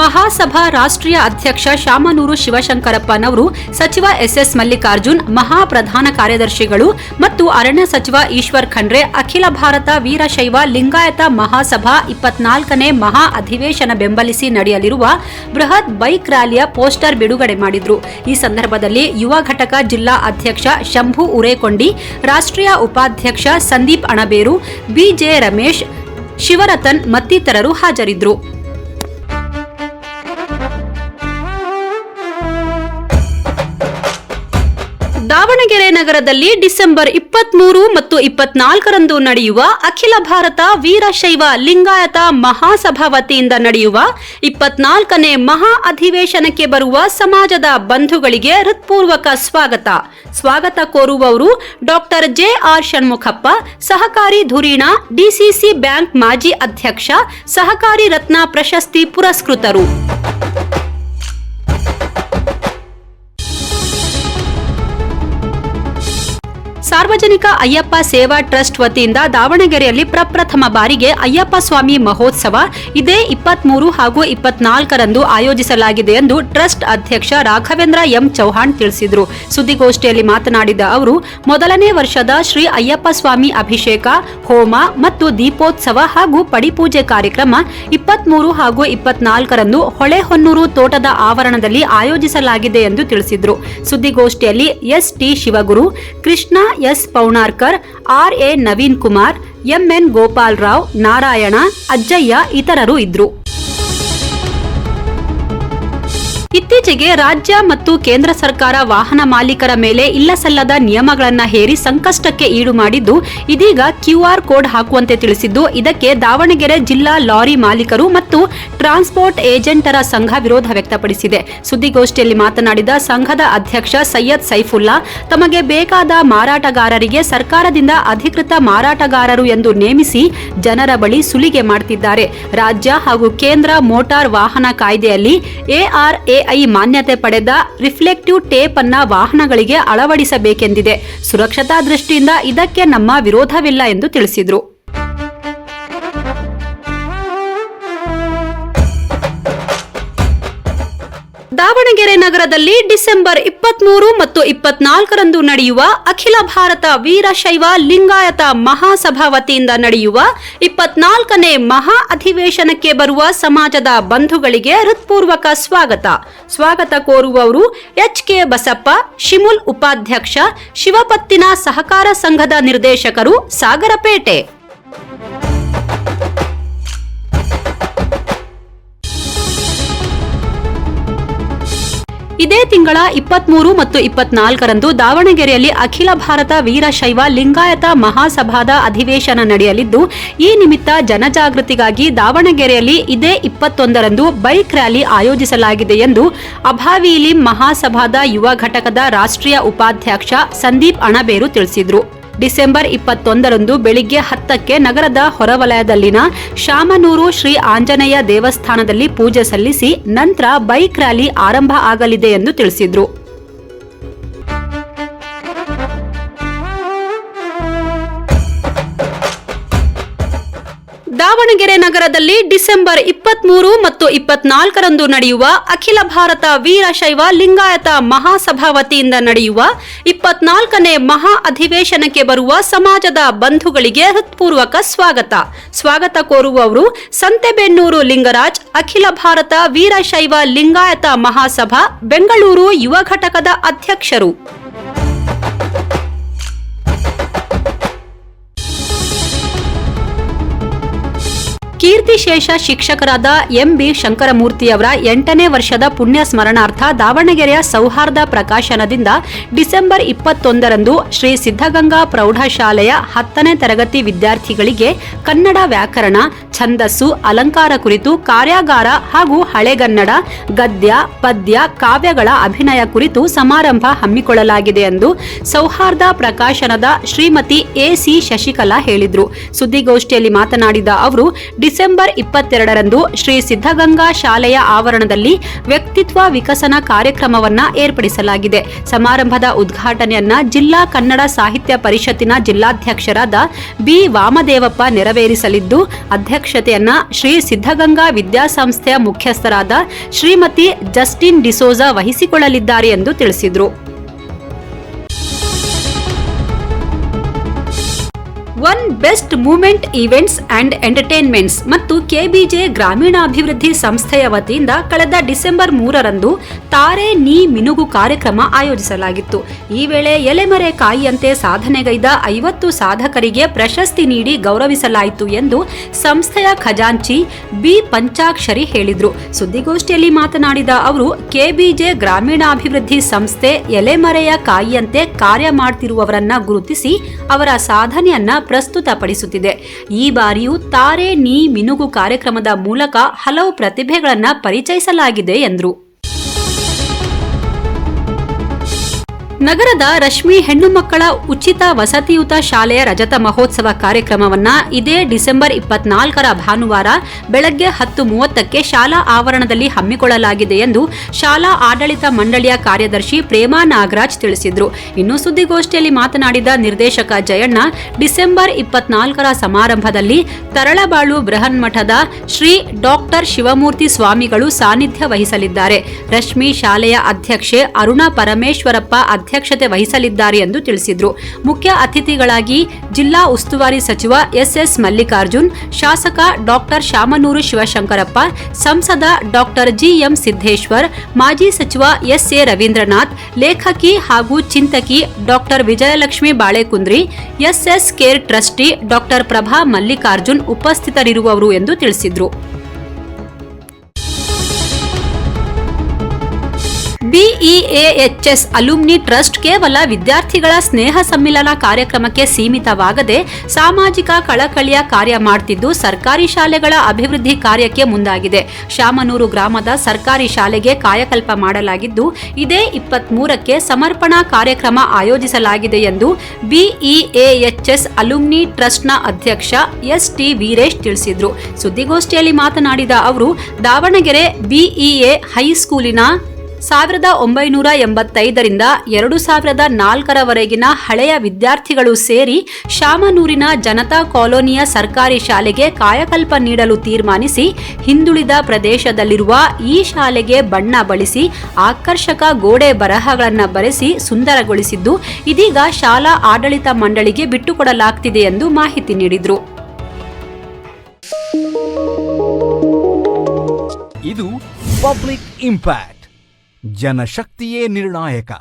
ಮಹಾಸಭಾ ರಾಷ್ಟ್ರೀಯ ಅಧ್ಯಕ್ಷ ಶಾಮನೂರು ಶಿವಶಂಕರಪ್ಪನವರು, ಸಚಿವ ಎಸ್ಎಸ್ ಮಲ್ಲಿಕಾರ್ಜುನ್ ಮಹಾ ಪ್ರಧಾನ ಕಾರ್ಯದರ್ಶಿಗಳು ಮತ್ತು ಅರಣ್ಯ ಸಚಿವ ಈಶ್ವರ್ ಖಂಡ್ರೆ, ಅಖಿಲ ಭಾರತ ವೀರಶೈವ ಲಿಂಗಾಯತ ಮಹಾಸಭಾ ಇಪ್ಪತ್ನಾಲ್ಕನೇ ಮಹಾ ಅಧಿವೇಶನ ಬೆಂಬಲಿಸಿ ನಡೆಯಲಿರುವ ಬೃಹತ್ ಬೈಕ್ ರ್ಯಾಲಿಯ ಪೋಸ್ಟರ್ ಬಿಡುಗಡೆ ಮಾಡಿದ್ರು. ಈ ಸಂದರ್ಭದಲ್ಲಿ ಯುವ ಘಟಕ ಜಿಲ್ಲಾ ಅಧ್ಯಕ್ಷ ಶಂಭು ಉರೇಕೊಂಡಿ, ರಾಷ್ಟ್ರೀಯ ಉಪಾಧ್ಯಕ್ಷ ಸಂದೀಪ್ ಅಣಬೇರು, ಬಿಜೆ ರಮೇಶ್, ಶಿವರತನ್ ಮತ್ತಿತರರು ಹಾಜರಿದ್ದರು ದಾವಣಗೆರೆ ನಗರದಲ್ಲಿ ಡಿಸೆಂಬರ್ ಇಪ್ಪತ್ಮೂರು ಮತ್ತು ಇಪ್ಪತ್ನಾಲ್ಕರಂದು ನಡೆಯುವ ಅಖಿಲ ಭಾರತ ವೀರಶೈವ ಲಿಂಗಾಯತ ಮಹಾಸಭಾ ವತಿಯಿಂದ ನಡೆಯುವ ಇಪ್ಪತ್ನಾಲ್ಕನೇ ಮಹಾ ಅಧಿವೇಶನಕ್ಕೆ ಬರುವ ಸಮಾಜದ ಬಂಧುಗಳಿಗೆ ಹೃತ್ಪೂರ್ವಕ ಸ್ವಾಗತ. ಸ್ವಾಗತ ಕೋರುವವರು ಡಾಕ್ಟರ್ ಜೆ ಆರ್ ಷಣ್ಮುಖಪ್ಪ, ಸಹಕಾರಿ ಧುರೀಣ ಡಿಸಿಸಿ ಬ್ಯಾಂಕ್ ಮಾಜಿ ಅಧ್ಯಕ್ಷ, ಸಹಕಾರಿ ರತ್ನ ಪ್ರಶಸ್ತಿ ಪುರಸ್ಕೃತರು. ಸಾರ್ವಜನಿಕ ಅಯ್ಯಪ್ಪ ಸೇವಾ ಟ್ರಸ್ಟ್ ವತಿಯಿಂದ ದಾವಣಗೆರೆಯಲ್ಲಿ ಪ್ರಪ್ರಥಮ ಬಾರಿಗೆ ಅಯ್ಯಪ್ಪ ಸ್ವಾಮಿ ಮಹೋತ್ಸವ ಇದೇ ಇಪ್ಪತ್ಮೂರು ಹಾಗೂ ಇಪ್ಪತ್ನಾಲ್ಕರಂದು ಆಯೋಜಿಸಲಾಗಿದೆ ಎಂದು ಟ್ರಸ್ಟ್ ಅಧ್ಯಕ್ಷ ರಾಘವೇಂದ್ರ ಎಂ ಚೌಹಾಣ್ ತಿಳಿಸಿದರು. ಸುದ್ದಿಗೋಷ್ಠಿಯಲ್ಲಿ ಮಾತನಾಡಿದ ಅವರು, ಮೊದಲನೇ ವರ್ಷದ ಶ್ರೀ ಅಯ್ಯಪ್ಪ ಸ್ವಾಮಿ ಅಭಿಷೇಕ, ಹೋಮ ಮತ್ತು ದೀಪೋತ್ಸವ ಹಾಗೂ ಪಡಿಪೂಜೆ ಕಾರ್ಯಕ್ರಮ ಇಪ್ಪತ್ಮೂರು ಹಾಗೂ ಇಪ್ಪತ್ನಾಲ್ಕರಂದು ಹೊಳೆಹೊನ್ನೂರು ತೋಟದ ಆವರಣದಲ್ಲಿ ಆಯೋಜಿಸಲಾಗಿದೆ ಎಂದು ತಿಳಿಸಿದರು. ಸುದ್ದಿಗೋಷ್ಠಿಯಲ್ಲಿ S T Shivaguru, Krishna Paunarkar R A Naveen Kumar M N Gopal Rao Narayana Ajjayya ಇತರರು ಇದ್ರು. ಇತ್ತೀಚೆಗೆ ರಾಜ್ಯ ಮತ್ತು ಕೇಂದ್ರ ಸರ್ಕಾರ ವಾಹನ ಮಾಲೀಕರ ಮೇಲೆ ಇಲ್ಲಸಲ್ಲದ ನಿಯಮಗಳನ್ನು ಹೇರಿ ಸಂಕಷ್ಟಕ್ಕೆ ಈಡು ಮಾಡಿದ್ದು, ಇದೀಗ ಕ್ಯೂಆರ್ ಕೋಡ್ ಹಾಕುವಂತೆ ತಿಳಿಸಿದ್ದು, ಇದಕ್ಕೆ ದಾವಣಗೆರೆ ಜಿಲ್ಲಾ ಲಾರಿ ಮಾಲೀಕರು ಮತ್ತು ಟ್ರಾನ್ಸ್ಪೋರ್ಟ್ ಏಜೆಂಟರ ಸಂಘ ವಿರೋಧ ವ್ಯಕ್ತಪಡಿಸಿದೆ. ಸುದ್ದಿಗೋಷ್ಠಿಯಲ್ಲಿ ಮಾತನಾಡಿದ ಸಂಘದ ಅಧ್ಯಕ್ಷ ಸೈಯದ್ ಸೈಫುಲ್ಲಾ, ತಮಗೆ ಬೇಕಾದ ಮಾರಾಟಗಾರರಿಗೆ ಸರ್ಕಾರದಿಂದ ಅಧಿಕೃತ ಮಾರಾಟಗಾರರು ಎಂದು ನೇಮಿಸಿ ಜನರ ಬಳಿ ಸುಲಿಗೆ ಮಾಡುತ್ತಿದ್ದಾರೆ ರಾಜ್ಯ ಹಾಗೂ ಕೇಂದ್ರ ಮೋಟಾರ್ ವಾಹನ ಕಾಯ್ದೆಯಲ್ಲಿ ಎಆರ್ಎಐ ಮಾನ್ಯತೆ ಪಡೆದ ರಿಫ್ಲೆಕ್ಟಿವ್ ಟೇಪ್ ಅನ್ನ ವಾಹನಗಳಿಗೆ ಅಳವಡಿಸಬೇಕೆಂದಿದೆ. ಸುರಕ್ಷತಾ ದೃಷ್ಟಿಯಿಂದ ಇದಕ್ಕೆ ನಮ್ಮ ವಿರೋಧವಿಲ್ಲ ಎಂದು ತಿಳಿಸಿದರು. ದಾವಣಗೆರೆ ನಗರದಲ್ಲಿ ಡಿಸೆಂಬರ್ ಇಪ್ಪತ್ಮೂರು ಮತ್ತು ಇಪ್ಪತ್ನಾಲ್ಕರಂದು ನಡೆಯುವ ಅಖಿಲ ಭಾರತ ವೀರಶೈವ ಲಿಂಗಾಯತ ಮಹಾಸಭಾ ವತಿಯಿಂದ ನಡೆಯುವ ಇಪ್ಪತ್ನಾಲ್ಕನೇ ಮಹಾ ಅಧಿವೇಶನಕ್ಕೆ ಬರುವ ಸಮಾಜದ ಬಂಧುಗಳಿಗೆ ಹೃತ್ಪೂರ್ವಕ ಸ್ವಾಗತ. ಸ್ವಾಗತ ಕೋರುವವರು ಎಚ್ ಕೆ ಬಸಪ್ಪ, ಶಿಮುಲ್ ಉಪಾಧ್ಯಕ್ಷ, ಶಿವಪತ್ತಿನ ಸಹಕಾರ ಸಂಘದ ನಿರ್ದೇಶಕರು, ಸಾಗರಪೇಟೆ. ಇದೇ ತಿಂಗಳ ಇಪ್ಪತ್ಮೂರು ಮತ್ತು ಇಪ್ಪತ್ನಾಲ್ಕರಂದು ದಾವಣಗೆರೆಯಲ್ಲಿ ಅಖಿಲ ಭಾರತ ವೀರಶೈವ ಲಿಂಗಾಯತ ಮಹಾಸಭಾದ ಅಧಿವೇಶನ ನಡೆಯಲಿದ್ದು, ಈ ನಿಮಿತ್ತ ಜನಜಾಗೃತಿಗಾಗಿ ದಾವಣಗೆರೆಯಲ್ಲಿ ಇದೇ ಇಪ್ಪತ್ತೊಂದರಂದು ಬೈಕ್ ರ್ಯಾಲಿ ಆಯೋಜಿಸಲಾಗಿದೆ ಎಂದು ಅಭಾವಿಲಿಂ ಮಹಾಸಭಾದ ಯುವ ಘಟಕದ ರಾಷ್ಟ್ರೀಯ ಉಪಾಧ್ಯಕ್ಷ ಸಂದೀಪ್ ಅಣಬೇರು ತಿಳಿಸಿದರು. ಡಿಸೆಂಬರ್ ಇಪ್ಪತ್ತೊಂದರಂದು ಬೆಳಿಗ್ಗೆ ಹತ್ತಕ್ಕೆ ನಗರದ ಹೊರವಲಯದಲ್ಲಿನ ಶಾಮನೂರು ಶ್ರೀ ಆಂಜನೇಯ ದೇವಸ್ಥಾನದಲ್ಲಿ ಪೂಜೆ ಸಲ್ಲಿಸಿ ನಂತರ ಬೈಕ್ ರ್ಯಾಲಿ ಆರಂಭ ಆಗಲಿದೆ ಎಂದು ತಿಳಿಸಿದರು. ದಾವಣಗೆರೆ ನಗರದಲ್ಲಿ ಡಿಸೆಂಬರ್ ಇಪ್ಪತ್ಮೂರು ಮತ್ತು ಇಪ್ಪತ್ನಾಲ್ಕರಂದು ನಡೆಯುವ ಅಖಿಲ ಭಾರತ ವೀರಶೈವ ಲಿಂಗಾಯತ ಮಹಾಸಭಾ ವತಿಯಿಂದ ನಡೆಯುವ ಇಪ್ಪತ್ನಾಲ್ಕನೇ ಮಹಾ ಅಧಿವೇಶನಕ್ಕೆ ಬರುವ ಸಮಾಜದ ಬಂಧುಗಳಿಗೆ ಹೃತ್ಪೂರ್ವಕ ಸ್ವಾಗತ. ಸ್ವಾಗತ ಕೋರುವವರು ಸಂತೆಬೆನ್ನೂರು ಲಿಂಗರಾಜ್, ಅಖಿಲ ಭಾರತ ವೀರಶೈವ ಲಿಂಗಾಯತ ಮಹಾಸಭಾ, ಬೆಂಗಳೂರು ಯುವ ಘಟಕದ ಅಧ್ಯಕ್ಷರು. Kir ಕೀರ್ತಿಶೇಷ ಶಿಕ್ಷಕರಾದ ಎಂಬಿ ಶಂಕರಮೂರ್ತಿಯವರ ಎಂಟನೇ ವರ್ಷದ ಪುಣ್ಯ ಸ್ಮರಣಾರ್ಥ ದಾವಣಗೆರೆಯ ಸೌಹಾರ್ದ ಪ್ರಕಾಶನದಿಂದ ಡಿಸೆಂಬರ್ ಇಪ್ಪತ್ತೊಂದರಂದು ಶ್ರೀ ಸಿದ್ಧಗಂಗಾ ಪ್ರೌಢಶಾಲೆಯ ಹತ್ತನೇ ತರಗತಿ ವಿದ್ಯಾರ್ಥಿಗಳಿಗೆ ಕನ್ನಡ ವ್ಯಾಕರಣ, ಛಂದಸ್ಸು, ಅಲಂಕಾರ ಕುರಿತು ಕಾರ್ಯಾಗಾರ ಹಾಗೂ ಹಳೆಗನ್ನಡ ಗದ್ಯ, ಪದ್ಯ, ಕಾವ್ಯಗಳ ಅಭಿನಯ ಕುರಿತು ಸಮಾರಂಭ ಹಮ್ಮಿಕೊಳ್ಳಲಾಗಿದೆ ಎಂದು ಸೌಹಾರ್ದ ಪ್ರಕಾಶನದ ಶ್ರೀಮತಿ ಎಸಿ ಶಶಿಕಲಾ ಹೇಳಿದರು. ಸುದ್ದಿಗೋಷ್ಠಿಯಲ್ಲಿ ಮಾತನಾಡಿದ ಅವರು, ಡಿಸೆಂಬರ್ ಇಪ್ಪತ್ತೆರಡರಂದು ಶ್ರೀ ಸಿದ್ಧಗಂಗಾ ಶಾಲೆಯ ಆವರಣದಲ್ಲಿ ವ್ಯಕ್ತಿತ್ವ ವಿಕಸನ ಕಾರ್ಯಕ್ರಮವನ್ನ ಏರ್ಪಡಿಸಲಾಗಿದೆ. ಸಮಾರಂಭದ ಉದ್ಘಾಟನೆಯನ್ನ ಜಿಲ್ಲಾ ಕನ್ನಡ ಸಾಹಿತ್ಯ ಪರಿಷತ್ತಿನ ಜಿಲ್ಲಾಧ್ಯಕ್ಷರಾದ ಬಿ ವಾಮದೇವಪ್ಪ ನೆರವೇರಿಸಲಿದ್ದು, ಅಧ್ಯಕ್ಷತೆಯನ್ನ ಶ್ರೀ ಸಿದ್ಧಗಂಗಾ ವಿದ್ಯಾಸಂಸ್ಥೆಯ ಮುಖ್ಯಸ್ಥರಾದ ಶ್ರೀಮತಿ ಜಸ್ಟಿನ್ ಡಿಸೋಜಾ ವಹಿಸಿಕೊಳ್ಳಲಿದ್ದಾರೆ ಎಂದು ತಿಳಿಸಿದರು. One best moment events and entertainments ಮತ್ತು ಕೆಬಿಜೆ ಗ್ರಾಮೀಣಾಭಿವೃದ್ಧಿ ಸಂಸ್ಥೆಯ ವತಿಯಿಂದ ಕಳೆದ ಡಿಸೆಂಬರ್ ಮೂರರಂದು ತಾರೆ ನೀ ಮಿನುಗು ಕಾರ್ಯಕ್ರಮ ಆಯೋಜಿಸಲಾಗಿತ್ತು. ಈ ವೇಳೆ ಎಲೆಮರೆ ಕಾಯಿಯಂತೆ ಸಾಧನೆಗೈದ ಐವತ್ತು ಸಾಧಕರಿಗೆ ಪ್ರಶಸ್ತಿ ನೀಡಿ ಗೌರವಿಸಲಾಯಿತು ಎಂದು ಸಂಸ್ಥೆಯ ಖಜಾಂಚಿ ಬಿ ಪಂಚಾಕ್ಷರಿ ಹೇಳಿದರು. ಸುದ್ದಿಗೋಷ್ಠಿಯಲ್ಲಿ ಮಾತನಾಡಿದ ಅವರು ಕೆಬಿಜೆ ಗ್ರಾಮೀಣಾಭಿವೃದ್ಧಿ ಸಂಸ್ಥೆ ಎಲೆಮರೆಯ ಕಾಯಿಯಂತೆ ಕಾರ್ಯ ಮಾಡ್ತಿರುವವರನ್ನ ಗುರುತಿಸಿ ಅವರ ಸಾಧನೆಯನ್ನ ಪ್ರಸ್ತುತಪಡಿಸುತ್ತಿದೆ. ಈ ಬಾರಿಯೂ ತಾರೆ ನೀ ಮಿನುಗು ಕಾರ್ಯಕ್ರಮದ ಮೂಲಕ ಹಲವು ಪ್ರತಿಭೆಗಳನ್ನು ಪರಿಚಯಿಸಲಾಗಿದೆ ಎಂದರು. ನಗರದ ರಶ್ಮಿ ಹೆಣ್ಣು ಮಕ್ಕಳ ಉಚಿತ ವಸತಿಯುತ ಶಾಲೆಯ ರಜತ ಮಹೋತ್ಸವ ಕಾರ್ಯಕ್ರಮವನ್ನ ಇದೇ ಡಿಸೆಂಬರ್ ಇಪ್ಪತ್ನಾಲ್ಕರ ಭಾನುವಾರ ಬೆಳಗ್ಗೆ ಹತ್ತು ಮೂವತ್ತಕ್ಕೆ ಶಾಲಾ ಆವರಣದಲ್ಲಿ ಹಮ್ಮಿಕೊಳ್ಳಲಾಗಿದೆ ಎಂದು ಶಾಲಾ ಆಡಳಿತ ಮಂಡಳಿಯ ಕಾರ್ಯದರ್ಶಿ ಪ್ರೇಮಾ ನಾಗರಾಜ್ ತಿಳಿಸಿದರು. ಇನ್ನು ಸುದ್ದಿಗೋಷ್ಠಿಯಲ್ಲಿ ಮಾತನಾಡಿದ ನಿರ್ದೇಶಕ ಜಯಣ್ಣ, ಡಿಸೆಂಬರ್ ಇಪ್ಪತ್ನಾಲ್ಕರ ಸಮಾರಂಭದಲ್ಲಿ ತರಳಬಾಳು ಬೃಹನ್ಮಠದ ಶ್ರೀ ಡಾಕ್ಟರ್ ಶಿವಮೂರ್ತಿ ಸ್ವಾಮಿಗಳು ಸಾನ್ನಿಧ್ಯ ವಹಿಸಲಿದ್ದಾರೆ. ರಶ್ಮಿ ಶಾಲೆಯ ಅಧ್ಯಕ್ಷೆ ಅರುಣಾ ಪರಮೇಶ್ವರಪ್ಪ ಅಧ್ಯಕ್ಷತೆ ವಹಿಸಲಿದ್ದಾರೆ ಎಂದು ತಿಳಿಸಿದರು. ಮುಖ್ಯ ಅತಿಥಿಗಳಾಗಿ ಜಿಲ್ಲಾ ಉಸ್ತುವಾರಿ ಸಚಿವ ಎಸ್ಎಸ್ ಮಲ್ಲಿಕಾರ್ಜುನ್, ಶಾಸಕ ಡಾಕ್ಟರ್ ಶಾಮನೂರು ಶಿವಶಂಕರಪ್ಪ, ಸಂಸದ ಡಾಕ್ಟರ್ ಜಿಎಂ ಸಿದ್ದೇಶ್ವರ್, ಮಾಜಿ ಸಚಿವ ಎಸ್ಎ ರವೀಂದ್ರನಾಥ್, ಲೇಖಕಿ ಹಾಗೂ ಚಿಂತಕಿ doctor Vijayalakshmi Balekundri, S S care trustee doctor Prabha Mallikarjun ಉಪಸ್ಥಿತರಿರುವವರು ಎಂದು ತಿಳಿಸಿದರು. B E A H S alumni trust ಕೇವಲ ವಿದ್ಯಾರ್ಥಿಗಳ ಸ್ನೇಹ ಸಮ್ಮಿಲನ ಕಾರ್ಯಕ್ರಮಕ್ಕೆ ಸೀಮಿತವಾಗದೆ ಸಾಮಾಜಿಕ ಕಳಕಳಿಯ ಕಾರ್ಯ ಮಾಡುತ್ತಿದ್ದು ಸರ್ಕಾರಿ ಶಾಲೆಗಳ ಅಭಿವೃದ್ಧಿ ಕಾರ್ಯಕ್ಕೆ ಮುಂದಾಗಿದೆ. ಶಾಮನೂರು ಗ್ರಾಮದ ಸರ್ಕಾರಿ ಶಾಲೆಗೆ ಕಾಯಕಲ್ಪ ಮಾಡಲಾಗಿದ್ದು, ಇದೇ ಇಪ್ಪತ್ಮೂರಕ್ಕೆ ಸಮರ್ಪಣಾ ಕಾರ್ಯಕ್ರಮ ಆಯೋಜಿಸಲಾಗಿದೆ ಎಂದು ಬಿಇಎಎಚ್ಎಸ್ ಅಲುಮ್ನಿ ಟ್ರಸ್ಟ್ನ ಅಧ್ಯಕ್ಷ ಎಸ್ ಟಿ ವೀರೇಶ್ ತಿಳಿಸಿದರು. ಸುದ್ದಿಗೋಷ್ಠಿಯಲ್ಲಿ ಮಾತನಾಡಿದ ಅವರು, ದಾವಣಗೆರೆ ಬಿಇಎ ಹೈಸ್ಕೂಲಿನ ಸಾವಿರದ ಒಂಬೈನೂರ ಎಂಬತ್ತೈದರಿಂದ ಎರಡು ಸಾವಿರದ ನಾಲ್ಕರವರೆಗಿನ ಹಳೆಯ ವಿದ್ಯಾರ್ಥಿಗಳು ಸೇರಿ ಶಾಮನೂರಿನ ಜನತಾ ಕಾಲೋನಿಯ ಸರ್ಕಾರಿ ಶಾಲೆಗೆ ಕಾಯಕಲ್ಪ ನೀಡಲು ತೀರ್ಮಾನಿಸಿ ಹಿಂದುಳಿದ ಪ್ರದೇಶದಲ್ಲಿರುವ ಈ ಶಾಲೆಗೆ ಬಣ್ಣ ಬಳಸಿ ಆಕರ್ಷಕ ಗೋಡೆ ಬರಹಗಳನ್ನು ಬರೆಸಿ ಸುಂದರಗೊಳಿಸಿದ್ದು, ಇದೀಗ ಶಾಲಾ ಆಡಳಿತ ಮಂಡಳಿಗೆ ಬಿಟ್ಟುಕೊಡಲಾಗ್ತಿದೆ ಎಂದು ಮಾಹಿತಿ ನೀಡಿದರು. ಇದು ಪಬ್ಲಿಕ್ ಇಂಪ್ಯಾಕ್ಟ್. ಜನಶಕ್ತಿಯೇ ನಿರ್ಣಾಯಕ